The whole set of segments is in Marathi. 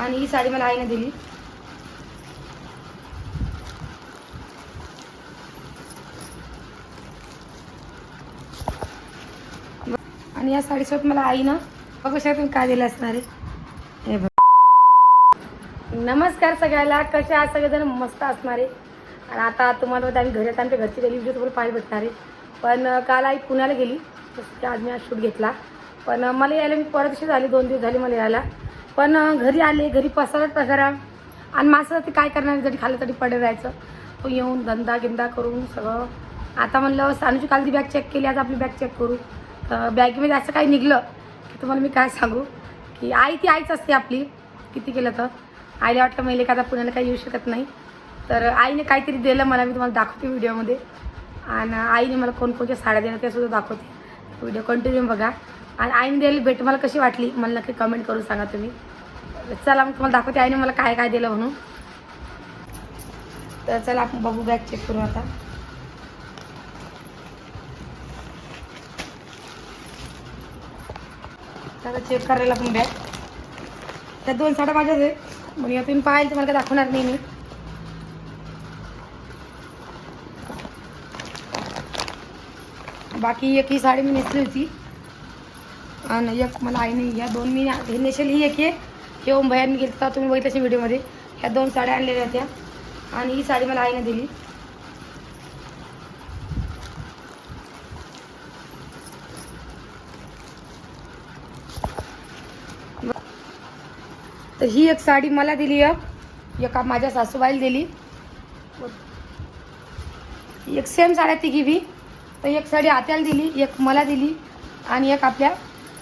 आणि ही साडी मला आईने दिली. आणि या साडीसोबत मला आईनं बघू शकतो काय दिलं असणार आहे. हे नमस्कार सगळ्याला कसे आज सगळेजण मस्त असणारे आणि आता तुम्हाला आम्ही घरी आमच्या घरची गेली व्हिडिओ तुम्हाला पाहायला भेटणार आहे. पण काल आई पुण्याला गेली. तसं आज मी आज शूट घेतला. पण मला यायला मी परत दिवशी झाली दोन दिवस झाले मला यायला. पण घरी आले घरी पसारा पसारा. आणि माणसं ते काय करणार जरी खाल्लं तरी पडे राहायचं. तो येऊन धंदा गिंदा करून सगळं. आता म्हणलं सानूची काल ती बॅग चेक केली आज आपली बॅग चेक करू. तर बॅगमध्ये असं काही निघलं की तुम्हाला मी काय सांगू? की आई ती आईच असते आपली. किती केलं तर? आईला वाटलं महिले का आता पुण्याला काही येऊ शकत नाही. तर आईने काहीतरी दिलं मला मी तुम्हाला दाखवते व्हिडिओमध्ये आणि आईने मला कोणकोणत्या साड्या दिल्या त्यासुद्धा दाखवते. व्हिडिओ कंटिन्यू बघा. आणि आईने दिलेली भेट मला कशी वाटली? मला नक्की कमेंट करून सांगा तुम्ही. चला मग तुम्हाला दाखवते आईने मला काय काय दिलं म्हणून. तर चला आपण बघू बॅग चेक करू आता. आता चेक करायला पण बॅग त्या दोन साड्या माझ्याच आहेत. मग तुम्ही पाहायला तुम्हाला काय दाखवणार नाही मी. बाकी एक ही साडी मी नेसली होती. आणि एक मला आईने ह्या दोन मी हे ही एक आहे. हे ओम भयांनी घेतला तुम्ही बघितलं असेल व्हिडिओमध्ये ह्या दोन साड्या आणलेल्या होत्या. आणि ही साडी मला आईने दिली. तर ही एक साडी मला दिली एक एका माझ्या सासूबाईला दिली. एक सेम साड्या तिघी बी. तर एक साडी आत्याला दिली एक मला दिली. आणि एक आपल्या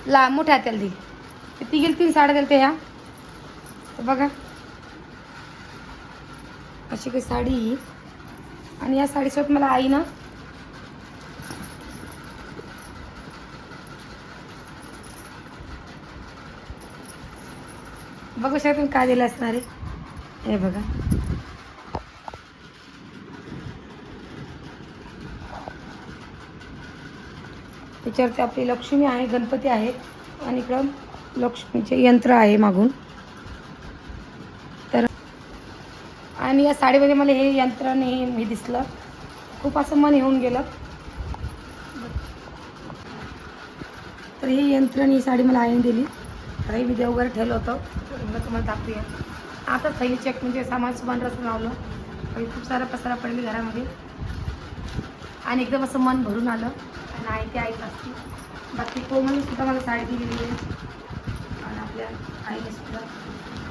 ला मोठ्या आत्याला देईल ते गेली तीन साड्या दिल्या ते ह्या. तर बघा. अशी काही साडी ही. आणि या साडीसोबत मला आई ना बघू शकता तुम्ही काय दिलं असणार आहे. हे बघा. त्याच्यावरती आपली लक्ष्मी आहे गणपती आहे आणि इकडं लक्ष्मीचे यंत्र आहे मागून. तर आणि या साडीमध्ये मला हे यंत्र हे हे दिसलं. खूप असं मन येऊन गेलं. तर हे यंत्र आणि ही साडी मला आईने दिली. काही मी देव वगैरे ठेवलं होतं. तुम्हाला दाखवूया. आता थैली चेक म्हणजे सामान सुमान रस लावलं. काही खूप सारा पसारा पडली घरामध्ये. आणि एकदम असं मन भरून आलं. आणि आई ते आई असते बाकी कोमलने सुद्धा मला साडी दिलेली आहे. आणि आपल्या आईने सुद्धा.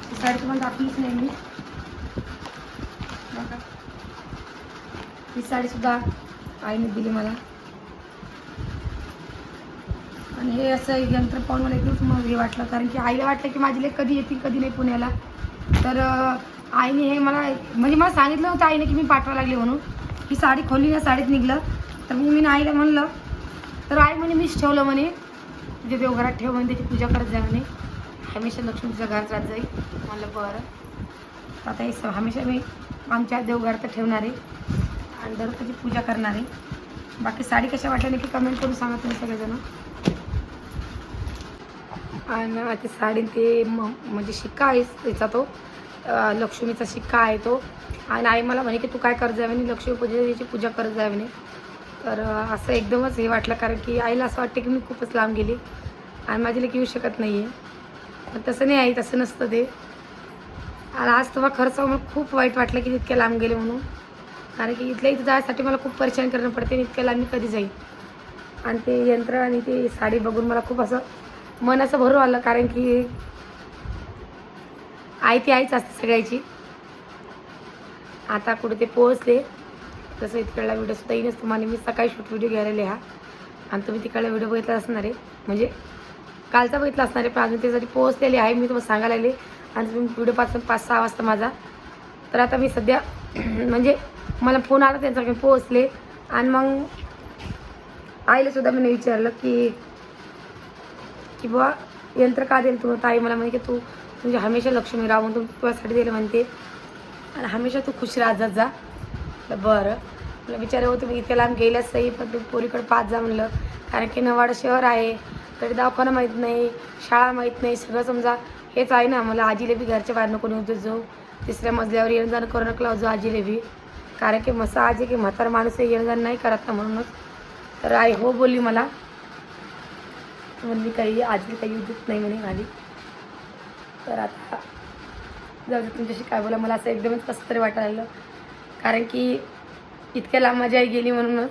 ती साडी तुम्हाला दाखवलीच नाही मी. बघा. ही साडीसुद्धा आईने दिली मला. आणि हे असं यंत्र पाहून मला एकदम मग हे वाटलं. कारण की आईला वाटलं की माझी लेख कधी येतील कधी नाही पुण्याला. तर आईने हे मला म्हणजे मला सांगितलं होतं आईने की मी पाठवा लागले म्हणून. ही साडी खोली ना साडीत निघलं. तर मग मी ना आईला म्हणलं तर आई म्हणे मीच ठेवलं म्हणे. तुझ्या देवघरात ठेव म्हणे त्याची पूजा करत जा म्हणे. हमेशा लक्ष्मी तुझ्या घरात राहत जाईल म्हणलं बरं. आता हे स- हमेशा मी आमच्या देवघरात ठेवणार आहे. आणि दर त्याची पूजा करणार आहे. बाकी साडी कशा वाटल्या नक्की कमेंट करून सांगा तुम्ही सगळेजण. आणि ते साडी ते म्हणजे शिक्का आहे त्याचा तो. लक्ष्मीचा शिक्का आहे तो. आणि आई मला म्हणे की तू काय करत जाय म्हणे? लक्ष्मी पूजेची पूजा करत जाय म्हणे. तर असं एकदमच हे वाटलं कारण की आईला असं वाटतं की मी खूपच लांब गेली. आणि माझी लेक येऊ शकत नाही आहे पण तसं नाही आई तसं नसतं ते. आणि आज तेव्हा खर्च मला खूप वाईट वाटलं की इतक्या लांब गेले म्हणून. कारण की इथल्या इथं जायसाठी मला खूप परेशान करणं पडते आणि इतक्या लांब मी कधी जाईल आणि ते यंत्र आणि ते साडी बघून मला खूप असं मन असं भरून आलं कारण की आई ती आईच असते सगळ्याची. आता कुठे ते पोहोचले. तसं इतकडला व्हिडिओ सुद्धा येईनच तुम्हाला. मी सकाळी शूट व्हिडिओ घ्यायला हा आणि तुम्ही तिकडला व्हिडिओ बघितला असणार आहे. म्हणजे कालचा बघितला असणार आहे पण अजून त्यासाठी पोहोचलेले आहे. मी तुम्हाला सांगायला लागले. आणि तुम्ही व्हिडिओ पासून पाच सहा वाजता माझा. तर आता मी सध्या म्हणजे मला फोन आला त्यांचा मी पोहोचले. आणि मग आईला सुद्धा मी विचारलं की की बुवा यंत्र का देईल तू? ताई मला म्हणे की तू म्हणजे हमेशा लक्ष्मी राव म्हणून तुझ्यासाठी दिलं म्हणते. आणि हमेशा तू खुश राहत जात जा. बरं. मला विचार हो तुम्ही इथे लांब गेल्याच सही पण तू पोरीकडे पाच जा म्हणलं. कारण की नवाड शहर आहे तरी दवाखाना माहीत नाही शाळा माहीत नाही सगळं समजा. हेच आहे ना मला आजीले बी घरच्या बाहेर नको नेऊ जाऊ तिसऱ्या मजल्यावर येणं जाणं करू नकला जो आजीले बी. कारण की मसा आजी की म्हातार माणूस आहे, येणं जाणं नाही करत ना म्हणूनच. तर आई हो बोलली मला. म्हणली काही आजी काही येऊ देत नाही म्हणे आली तर आता जाऊ दे तुमच्याशी काय बोला मला असं एकदमच कसं तरी वाटायला लागलं. कारण की इतक्या लांब माझी आई गेली म्हणूनच.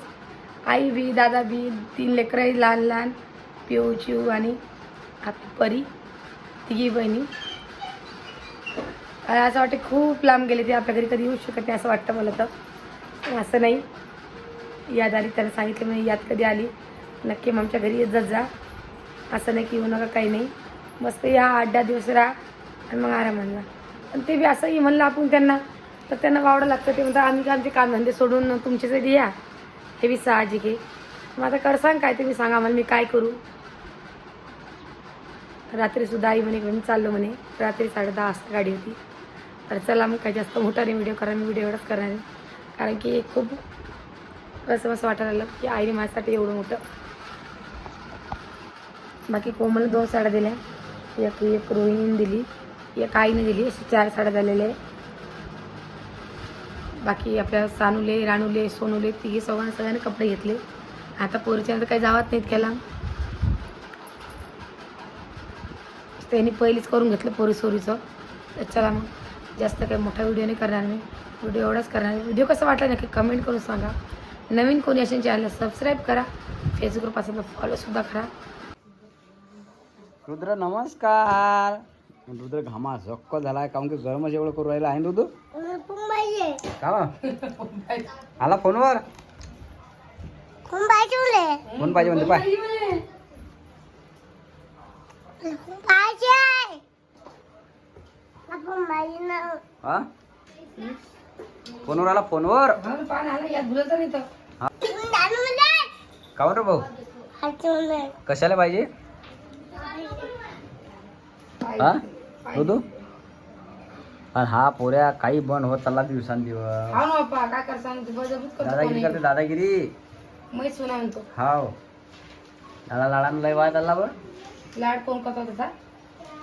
आई बी दादा बी तीन लेकरंही लहान लहान. पिऊ चिऊ आणि आपली परी तिघी बहिणी. असं वाटते खूप लांब गेले ते आपल्या घरी कधी येऊ शकत नाही असं वाटतं मला तर. असं नाही. याद आली त्याला सांगितलं मी याद कधी आली. नक्की मग आमच्या घरी येत जात जा. असं नाही की येऊ नका काही नाही. मस्त या आठ दहा दिवस राहा आणि मग आरामात जा पण ते बी असंही म्हणलं आपण त्यांना तर त्यांना वावडं लागतं ते म्हणतात आम्ही आमचे कामधंदे सोडून तुमच्यासाठी या. हे बी साहजिक आहे. मग आता कर सांग काय तुम्ही सांगा मला मी काय करू? रात्रीसुद्धा आई म्हणे घेऊन चाललो म्हणे. रात्री साडे दहा वाजता गाडी होती. तर चला मग काय जास्त मोठा नाही व्हिडिओ करा मी व्हिडिओ एवढाच करणार आहे. कारण की खूप असं असं वाटायला लागलं की आईने माझ्यासाठी एवढं मोठं. बाकी कोमल दोन साड्या दिल्या. एक एक रोहिणीने दिली. एक आईने दिली. अशी चार साड्या झालेल्या आहे बाकी आपल्या सानूले राणूले सोनूले तिघी सगळ्यांना सगळ्यांनी कपडे घेतले. आता पोरीच्या तर काही जावत नाहीत केला त्यांनी पहिलीच करून घेतलं पोरी सोरीचं. तर चला मग. जास्त काही मोठा व्हिडिओ नाही करणार मी. व्हिडिओ एवढाच करणार व्हिडिओ कसा वाटला नक्की कमेंट करून सांगा. नवीन कोणी असेल चॅनलला सबस्क्राईब करा. फेसबुकवर पासून तर फॉलोसुद्धा करा. रुद्र नमस्कार. रुद्र घामा झक्क झालाय काऊन की गरमच एवढं करू राहिला आहे रुद्र? का? आला फोनवर? फोन पाहिजे म्हणते पाय. हा फोनवर आला फोनवर? का रे भाऊ? कशाला पाहिजे? हा? रुदू आणि हा पोऱ्या काही बंद होत चालला दिवसांदिवस हा ना बाप्पा काय कर सांग तू बळजबरीच करतो दादागिरी करते. दादागिरी. मै सुना म्हणतो. हाव. दादा लाडानं लय वाय चालला बरं. लाड कोण करतो तसा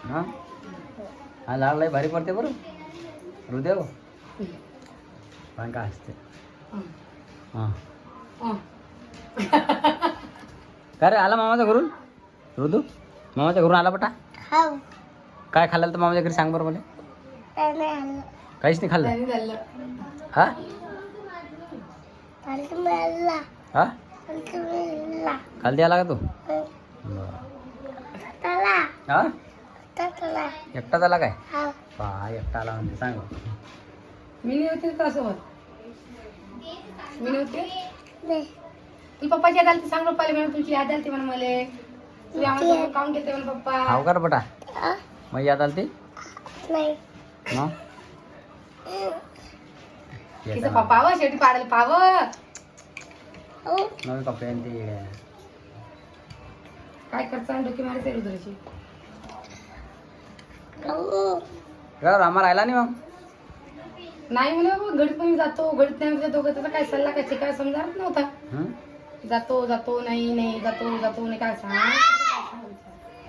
हा? हा लाड लय भारी पडते बरं. हृदय पण काय असते हं. हा. हं. काय रे आला मामाच्या घरून? ऋतू मामाच्या घरून आला बटा काय खाल्लं तर मामाच्या घरी? सांग बरं मला. काहीच नाही खाल्लं? झालं. हा? हा? खालती आला का तू. हा. एकटाच आला काय? पहा एकटा आला म्हणते सांग. मी नाही होते का सोबत? मी नव्हते? ती पप्पाची याद आली ती सांग पप्पाला म्हणून तुमची याद आली म्हणून मला. तुम्ही आम्हाला काउंट घेते म्हणून पप्पा? हाव का बटा? मग याद आली ती मग? तिचं पप्पा व शेवटी पाडायला पाव. नवीन कपडे आणि ते काय करता डोकी मारायचं रुद्राची रामा राहिला नाही मग? नाही म्हणे बाबा घडीत पण जातो घडीत नाही म्हणजे दोघं त्याचा काय सल्ला काय शिकायला समजायला नव्हता. हं? जातो जातो नाही नाही जातो जातो नाही काय सांग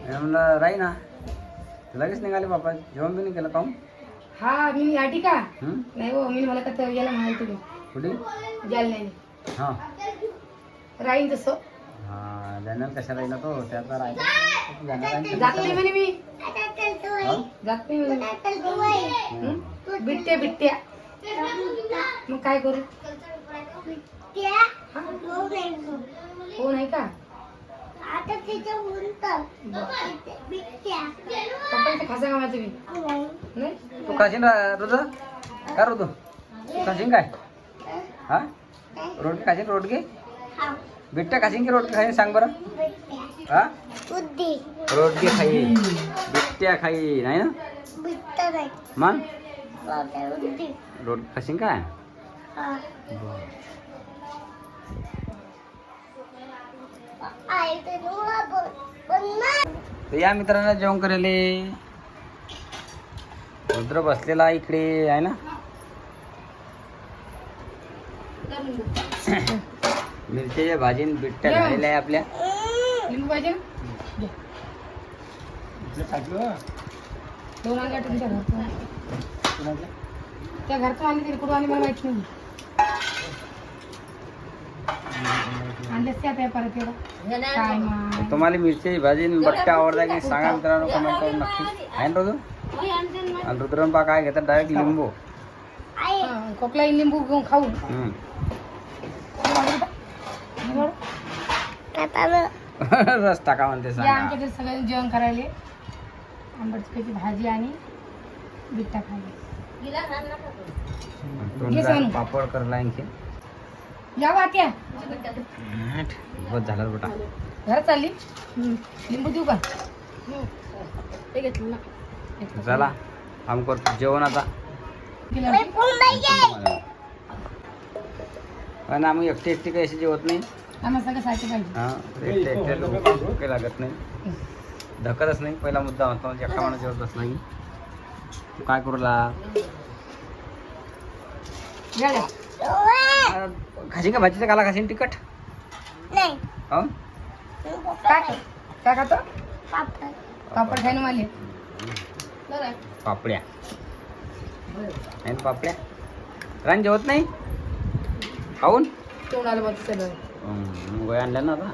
मी म्हणलं राही ना. लगेच निघाले बापा जेवण बी नाही केलं काहून हा मी आठी का हं? नाही हो मी मला का याला म्हणाल तुम्ही. कुठे? नाही हां. राहीन तसं. हा जाणार कशाला राहिला तो? त्याचा राहिला जाणार आहे. जात नाही म्हणे मी. हं? जात नाही म्हणे हं? बिट्ट्या बिट्ट्या मग काय करू? हा? हो नाही का? पप्पाच्या खासा कामा तुम्ही. नाही. तू खाशील ऋतू का ऋतू तू खाशील काय? हा? रोटी खाशील रोटकी बिट्ट्या खाशील की रोटकी खाईन? सांग बरं. हा? रोटकी खाई बिट्ट्या खाई नाही ना? मग? रोटकी खाशील काय? तर या मित्रांना जेवण करायले रुद्र बसलेला इकडे आहे ना? मिरच्याच्या भाजीन बिट्ट्या. झालेल्या आहे आपल्या? दोन तुमच्या घरचं? त्या घरचं आणले तरी कुठं आणले मला माहिती नाही. आणलेच त्या त्या परत एवढं काय माय तुम्हाला मिरची भाजी आणि बट्टे आवडता की सांगा मित्रांनो कमेंट करून नक्की. आहे ना रुद्र? आणि रुद्रन पा काय घेतात? डायरेक्ट लिंबू. हा, खोकला लिंबू घेऊन खाऊ. हम्म. रस टाका म्हणते या सांगा. आमच्याकडे सगळ्यांनी जेवण करायले. आंबटची भाजी आणि बिट्टा खायला. पापड करला आणखी बस झालं बेटा. घरात चालली. लिंबू देऊ का? ते घेतलं ना. घेतलं. चला आम करतो. जेवण आता. पण आम्ही एकटे एकटे काही अशी जेवत नाही? आम्हाला सगळं सारखं पाहिजे. हा एकटे एकटे लोक काही लागत नाही. धकतच नाही. पहिला मुद्दा होता म्हणजे एकटा माणूस जेवतच नाही. तू काय करू ला? द्या. खाशी का भाजीचं काला खाशीन तिखट? हो? काय काय खातो? पापड. खायला मारले पापड्या. आहे ना पापड्या. रान जेवत नाही? खाऊन? तोंड आलं बघ सगळं. गोळ्या आणल्या ना आता.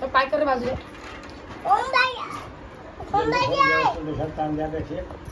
तर पाय कर बाजूला?